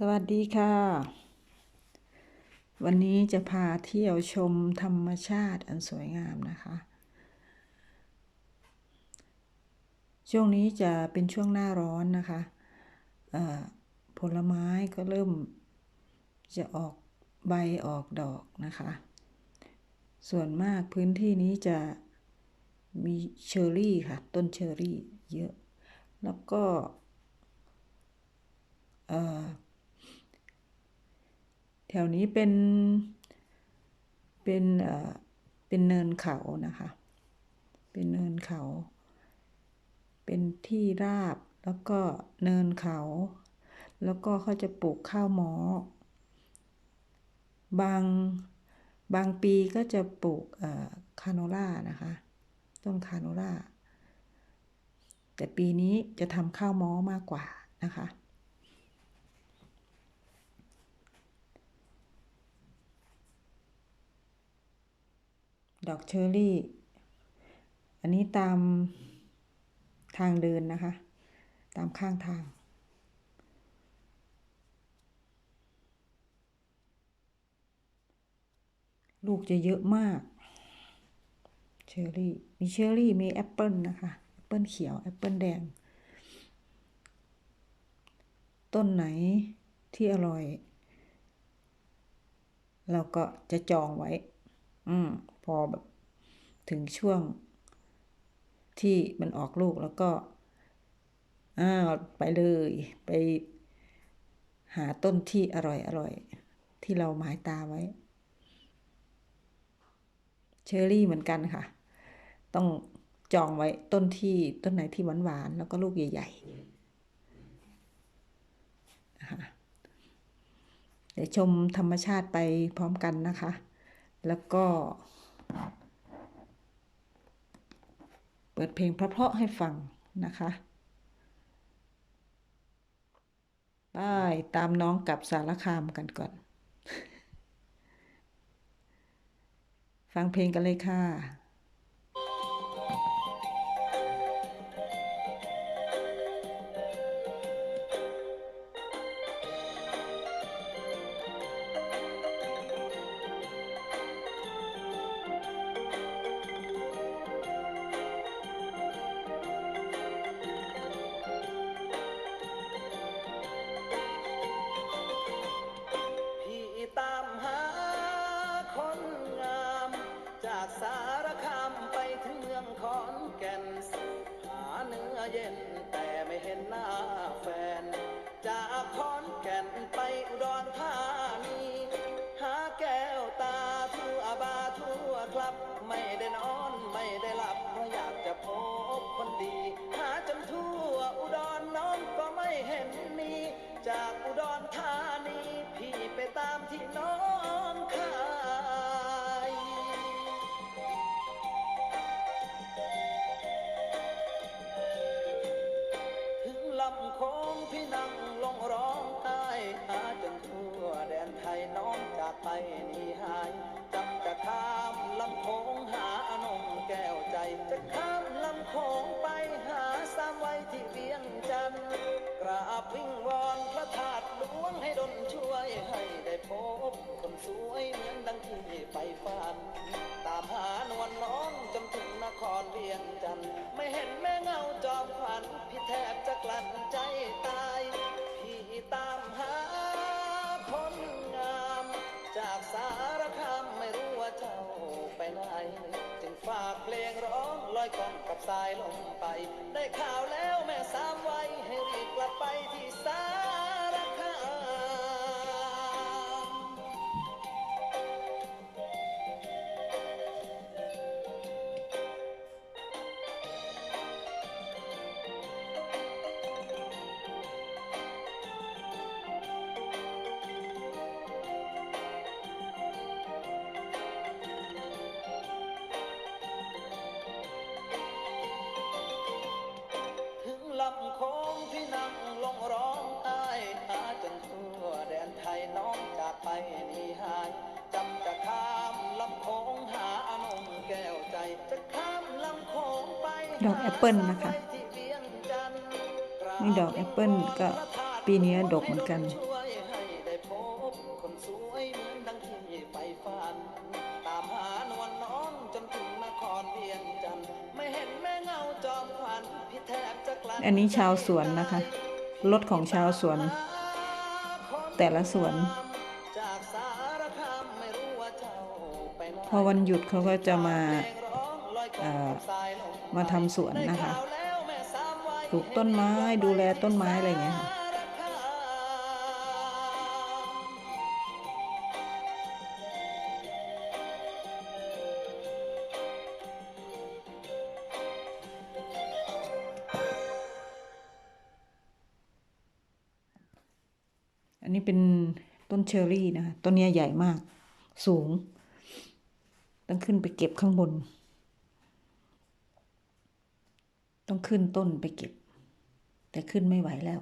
สวัสดีค่ะ วันนี้จะพาเที่ยวชมธรรมชาติอันสวยงามนะคะ ช่วงนี้จะเป็นช่วงหน้าร้อนนะคะผลไม้ก็เริ่มจะออกใบออกดอกนะคะ ส่วนมากพื้นที่นี้จะมีเชอร์รี่ค่ะ ต้นเชอร์รี่เยอะ แล้วก็ เอ่อ แถวนี้เป็น เป็นเอ่อเป็นเนินเขานะคะ เป็นเนินเขา เป็นที่ราบแล้วก็เนินเขา แล้วก็เขาจะปลูกข้าวหมอ บางบางปีก็จะปลูกคาโนล่านะคะ ต้นคาโนล่า แต่ปีนี้จะทำข้าวหมอมากกว่านะคะ ดอกเชอร์รี่ อันนี้ตามทางเดินนะคะ ตามข้างทาง ลูกจะเยอะมาก เชอร์รี่ มีเชอร์รี่ มีแอปเปิลนะคะแอปเปิลเขียว แอปเปิลแดง ต้นไหนที่อร่อย เราก็จะจองไว้ อืมพอแบบถึงช่วงที่มันออกลูกแล้วก็อ้าวไปเลยไปหาต้นที่อร่อยอร่อย ที่เราหมายตาไว้ เชอร์รี่เหมือนกันค่ะ ต้องจองไว้ต้นที่ต้นไหนที่หวานหวานแล้วก็ลูกใหญ่ๆนะคะเดี๋ยวชมธรรมชาติไปพร้อมกันนะคะ แล้วก็ เปิดเพลงเพราะๆให้ฟังนะคะไปตามน้องกลับสารคามกันก่อน ฟังเพลงกันเลยค่ะ จากอุดรธานีพี่ไปตามที่น้องคายถึงลำโค้งพี่นั่งลงร้องไห้หาจนทั่วแดนไทยน้องจากไปนี่ ให้ได้พบคนสวยเหมือนดังที่ไปฝัน ตามหานวลน้องจนถึงนครเวียงจันทร์ไม่เห็นแม่เงาจอมขวัญพี่แทบจะกลั้นใจตาย พี่ตามหาคนงาม จากสารคามไม่รู้ว่าเจ้าไปไหนจึงฝากเพลงร้องลอยกองกับสายลมไป ได้ข่าวแล้วแม่สามไว้ให้รีบกลับไปที่สา ดอกแอปเปิลนะคะนี่ดอกแอปเปิลก็ปีนี้ดกเหมือนกันอันนี้ชาวสวนนะคะ รถของชาวสวน แต่ละสวน พอวันหยุดเขาก็จะมา มาทำสวนนะคะปลูกต้นไม้ดูแลต้นไม้อะไรอย่างเงี้ยค่ะอันนี้เป็นต้นเชอร์รี่นะคะต้นเนี้ยใหญ่มาก สูง ต้องขึ้นไปเก็บข้างบน ต้องขึ้นต้นไปเก็บ แต่ขึ้นไม่ไหวแล้ว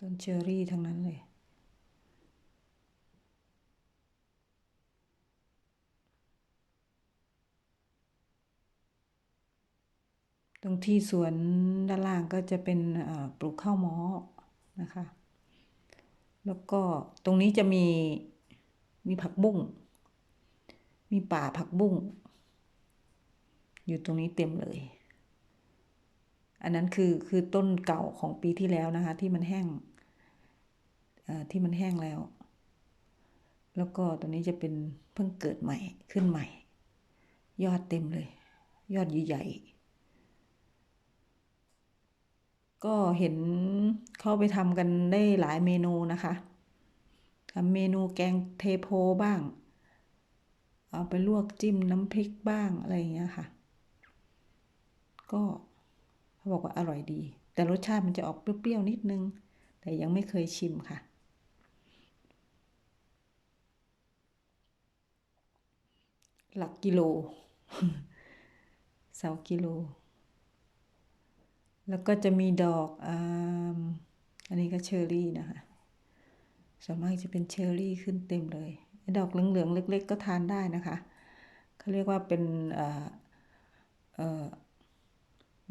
ต้นเชอรี่ทั้งนั้นเลย ตรงที่สวนด้านล่างก็จะเป็นปลูกข้าวหมอนะคะ แล้วก็ตรงนี้จะมีมีผักบุ้ง มีป่าผักบุ้งอยู่ตรงนี้เต็มเลย อันนั้นคือคือต้นเก่าของปีที่แล้วนะคะ ที่มันแห้งที่มันแห้งแล้ว แล้วก็ตัวนี้จะเป็นเพิ่งเกิดใหม่ขึ้นใหม่ ยอดเต็มเลย ยอดใหญ่ๆก็เห็นเข้าไปทำกันได้หลายเมนูนะคะทำเมนูแกงเทโพบ้าง เอาไปลวกจิ้มน้ำพริกบ้างอะไรอย่างเงี้ยค่ะ ก็เขาบอกว่าอร่อยดี แต่รสชาติมันจะออกเปรี้ยวๆนิดนึง แต่ยังไม่เคยชิมค่ะ หลักกิโลเสากิโล แล้วก็จะมีดอกอันนี้ก็เชอร์รี่นะคะส่วนมากจะเป็นเชอร์รี่ขึ้นเต็มเลย ดอกเหลืองๆเล็ก ๆ ก็ทานได้นะคะเขาเรียกว่าเป็นออ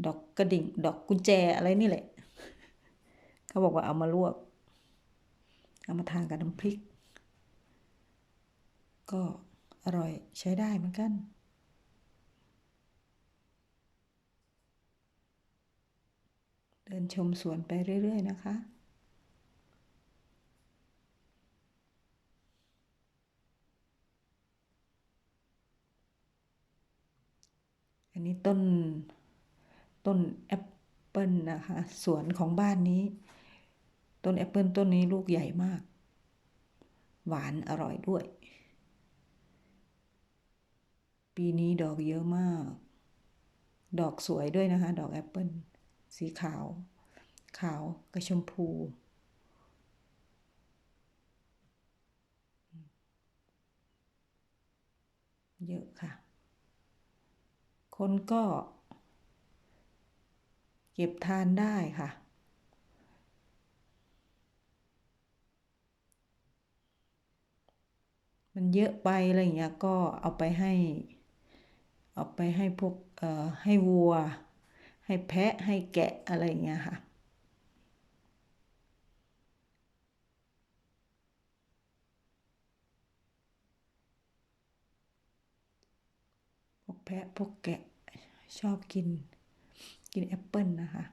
ดอกกระดิ่ง ดอกกุญแจอะไรนี่แหละ เขาบอกว่าเอามาลวก เอามาทานกับน้ำพริก ก็อร่อยใช้ได้เหมือนกันเดินชมสวนไปเรื่อย ๆ นะคะ อันนี้ต้นต้นแอปเปิลนะคะสวนของบ้านนี้ ต้นแอปเปิลต้นนี้ลูกใหญ่มาก หวานอร่อยด้วย ปีนี้ดอกเยอะมาก ดอกสวยด้วยนะคะ ดอกแอปเปิลสีขาว ขาวกับชมพู เยอะค่ะ คนก็ เก็บทานได้ค่ะ มันเยอะไปอะไรอย่างเงี้ยก็เอาไปให้ เอาไปให้พวกเอ่อให้วัว ให้แพะให้แกะอะไรอย่างเงี้ยค่ะพวกแพะพวกแกะ ชอบกิน กินแอปเปิลนะคะ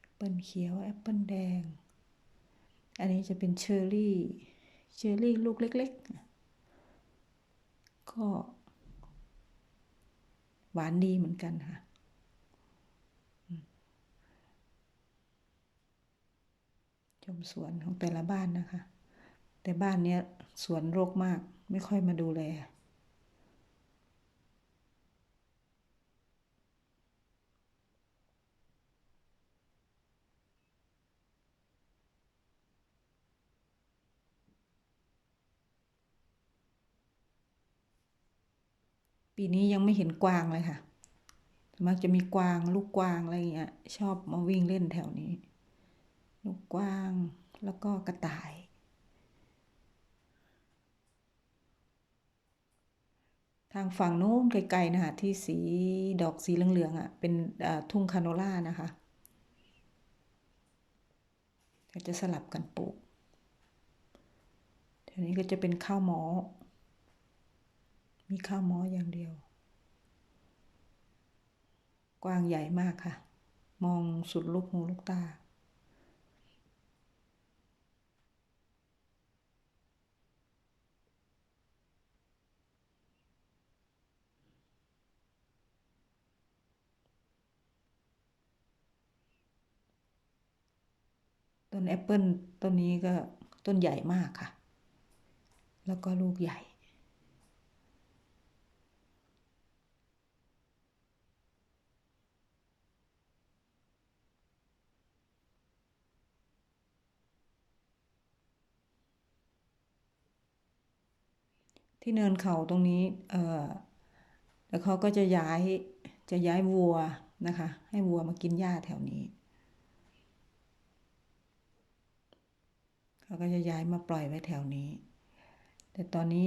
แอปเปิลเขียว แอปเปิลแดง อันนี้จะเป็นเชอร์รี่ เชอร์รี่ลูกเล็ก ๆ ก็ หวานดีเหมือนกันค่ะ ชมสวนของแต่ละบ้านนะคะ แต่บ้านเนี้ยสวนรกมาก ไม่ค่อยมาดูแล ปีนี้ยังไม่เห็นกวางเลยค่ะ มักจะมีกวางลูกกวางอะไรอย่างเงี้ย ชอบมาวิ่งเล่นแถวนี้ ลูกกวางแล้วก็กระต่าย ทางฝั่งนู้นไกลๆนะคะที่สีดอกสีเหลืองๆอะ เป็นทุ่งคาโนล่านะคะจะสลับกันปลูกแถวนี้ก็จะเป็นข้าวหมอ มีข้าวหมออย่างเดียว กว้างใหญ่มากค่ะ มองสุดลูกหูลูกตา ต้นแอปเปิลต้นนี้ก็ต้นใหญ่มากค่ะ แล้วก็ลูกใหญ่ ที่เนินเขาตรงนี้ เออแล้วเขาก็จะย้ายจะย้ายวัวนะคะ ให้วัวมากินหญ้าแถวนี้เขาก็จะย้ายมาปล่อยไว้แถวนี้ แต่ตอนนี้